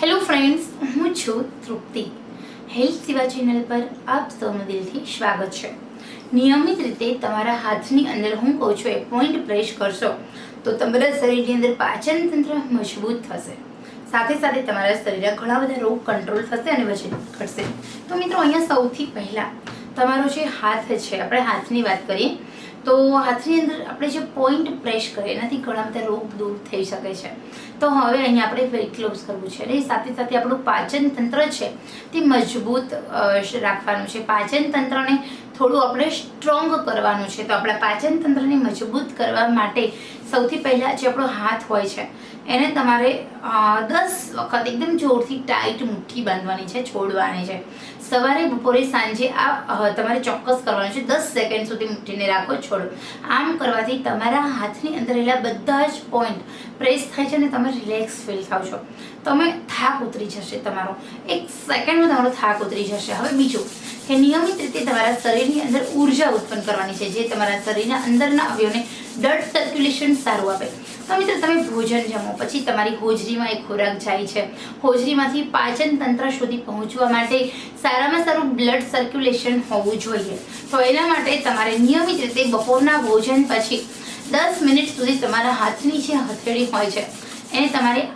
Hello friends હું છું તૃપ્તિ. Health સેવા ચેનલ પર આપ સૌનું દિલથી સ્વાગત છે. નિયમિત રીતે તમારા હાથની અંદર હું કહું છું એ પોઈન્ટ પ્રેસ કરશો, તો તમારા શરીરની અંદર પાચન તંત્ર મજબૂત થશે. સાથે સાથે તમારા શરીરના ઘણા બધા રોગ કંટ્રોલ થશે અને વજન ઘટશે. તો મિત્રો, અહીંયા સૌથી પહેલાં તમારો જે હાથ છે, આપણે હાથની વાત કરીએ તો હાથની અંદર આપણે જે પોઈન્ટ પ્રેસ કરીએ, એનાથી ઘણા બધા રોગ દૂર થઈ શકે છે. તો હવે અહીંયા આપણે વેઇટ લોસ કરવું છે અને સાથે સાથે આપણું પાચન તંત્ર છે તે મજબૂત રાખવાનું છે. પાચન તંત્રને થોડું આપણે સ્ટ્રોંગ કરવાનું છે. તો આપણા પાચન તંત્રને મજબૂત કરવા માટે સૌથી પહેલાં જે આપણો હાથ હોય છે, એને તમારે દસ વખત એકદમ જોરથી ટાઈટ મુઠ્ઠી બાંધવાની છે, છોડવાની છે. સવારે, બપોરે, સાંજે આ તમારે ચોક્કસ કરવાનું છે. દસ સેકન્ડ સુધી મુઠ્ઠીને રાખો, છોડો. આમ કરવાથી તમારા હાથની અંદર રહેલા બધા જ પોઈન્ટ પ્રેસ થાય છે અને તમે રિલેક્સ ફીલ થાવ છો. તમે થાક ઉતરી જશે તમારો. એક સેકન્ડમાં તમારો થાક ઉતરી જશે. હવે બીજું કે નિયમિત રીતે તમારા શરીરની અંદર ઊર્જા ઉત્પન્ન કરવાની છે, જે તમારા શરીરના અંદરના અવયવને બ્લડ સર્ક્યુલેશન સારું આપે. તો મિત્રો, તમે ભોજન જમો, પછી તમારી હોજરીમાં એક ખોરાક જાય છે. હોજરીમાંથી પાચન તંત્ર સુધી પહોંચવા માટે સારામાં સારું બ્લડ સર્ક્યુલેશન હોવું જોઈએ. તો એના માટે તમારે નિયમિત રીતે બપોરના ભોજન પછી દસ મિનિટ સુધી તમારા હાથની જે હથેળી હોય છે. એને તમારે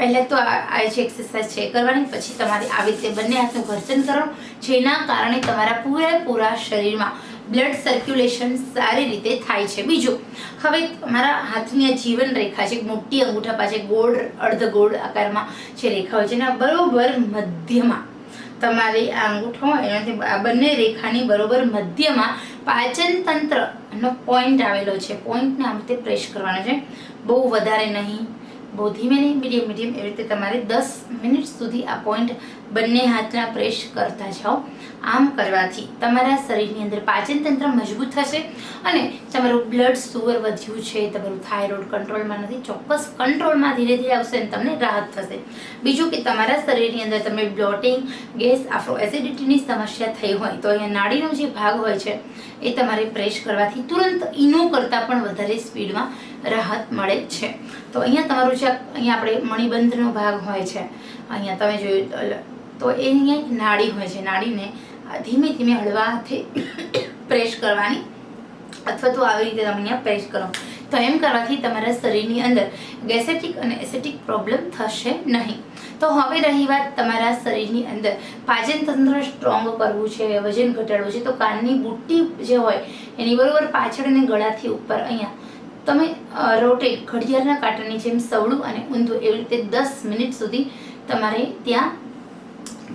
પહેલાં તો આ આ જે એક્સરસાઇઝ છે કરવાની, પછી તમારે આવી રીતે બંને હાથનું ઘર્ષણ કરો, જેના કારણે તમારા પૂરેપૂરા શરીરમાં બ્લડ સર્ક્યુલેશન સારી રીતે થાય છે. બીજું, હવે મારા હાથની આ જીવન રેખા છે મોટી અંગૂઠા પાસે ગોળ, અર્ધ ગોળ આકારમાં જે રેખા હોય છે, એના બરોબર મધ્યમાં તમારી આ અંગૂઠો એનાથી આ બંને રેખાની બરોબર મધ્યમાં પાચન તંત્રનો પોઈન્ટ આવેલો છે. પોઈન્ટને આમ રીતે પ્રેસ કરવાનો છે. બહુ વધારે નહીં. બહુ ધીમે નહીં મીડિયમ મીડિયમ એવી રીતે તમારે દસ મિનિટ સુધી આ પોઈન્ટ બંને હાથના પ્રેસ કરતા જાઓ. આમ કરવાથી તમારા શરીરની અંદર પાચન તંત્ર મજબૂત થશે અને તમારું બ્લડ સુગર વધ્યું છે, તમારું થાઇરોઇડ કંટ્રોલમાં નથી, ચોક્કસ કંટ્રોલમાં ધીરે ધીરે આવશે અને તમને રાહત થશે. બીજું કે તમારા શરીરની અંદર તમે બ્લોટિંગ ગેસ આફ્રો એસિડિટીની સમસ્યા થઈ હોય તો અહીંયા નાડીનો જે ભાગ હોય છે, એ તમારે પ્રેસ કરવાથી તુરંત ઈનો કરતાં પણ વધારે સ્પીડમાં રાહત મળે છે. તો અહીંયા તમારું જે અહીંયા આપણે મણિબંધનો ભાગ હોય છે, અહીંયા તમે જોયું તો એ અહીંયા એક નાડી હોય છે. નાડીને આ ધીમે ધીમે હળવાથી પ્રેસ કરવાની અથવા તો આવી રીતે તમે અહીંયા પ્રેસ કરો. તો એમ કરવાથી તમારા શરીરની અંદર ગેસેટિક અને એસેટિક પ્રોબ્લેમ થશે નહીં. તો હવે રહી વાત તમારા શરીરની અંદર. પાચન તંત્ર સ્ટ્રોંગ કરવું છે, વજન ઘટાડવું છે, તો કાનની બુટ્ટી જે હોય, એની બરોબર પાછળ અને ગળાથી ઉપર અહીંયા. તમે રોટેટ ઘડિયાળના કાંટાની જેમ સવળું અને ઊંધું એવી રીતે દસ મિનિટ સુધી તમારે ત્યાં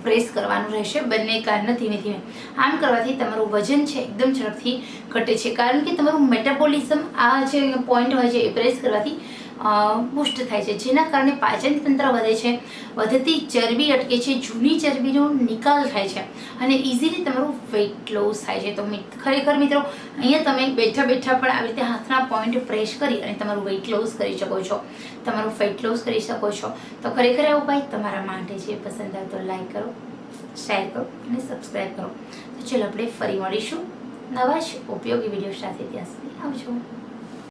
પ્રેસ કરવાનું રહેશે બંને કારને ધીમે ધીમે. આમ કરવાથી તમારું વજન છે એકદમ ઝડપથી ઘટે છે. કારણ કે તમારું મેટાબોલિઝમ આ જે પોઈન્ટ હોય છે એ પ્રેસ કરવાથી બુસ્ટ થાય છે. જેના કારણે પાચન તંત્ર વધે છે. વધતી ચરબી અટકે છે. જૂની ચરબીનો નિકાલ થાય છે. અને ઇઝીલી તમારું વેઇટ લોસ થાય છે. તો ખરેખર મિત્રો, અહીંયા તમે બેઠા બેઠા પણ આવી રીતે હાથના પોઈન્ટ પ્રેસ કરી અને તમારું વેઇટ લોસ કરી શકો છો. તમારું ફેટ લોસ કરી શકો છો. તો ખરેખર આ ઉપાય તમારા માટે છે પસંદ આવે તો લાઈક કરો શેર કરો અને સબસ્ક્રાઈબ કરો. તો ચલો આપણે ફરી મળીશું. નવા જ ઉપયોગી વીડિયો સાથે ત્યાં સુધી આવજો.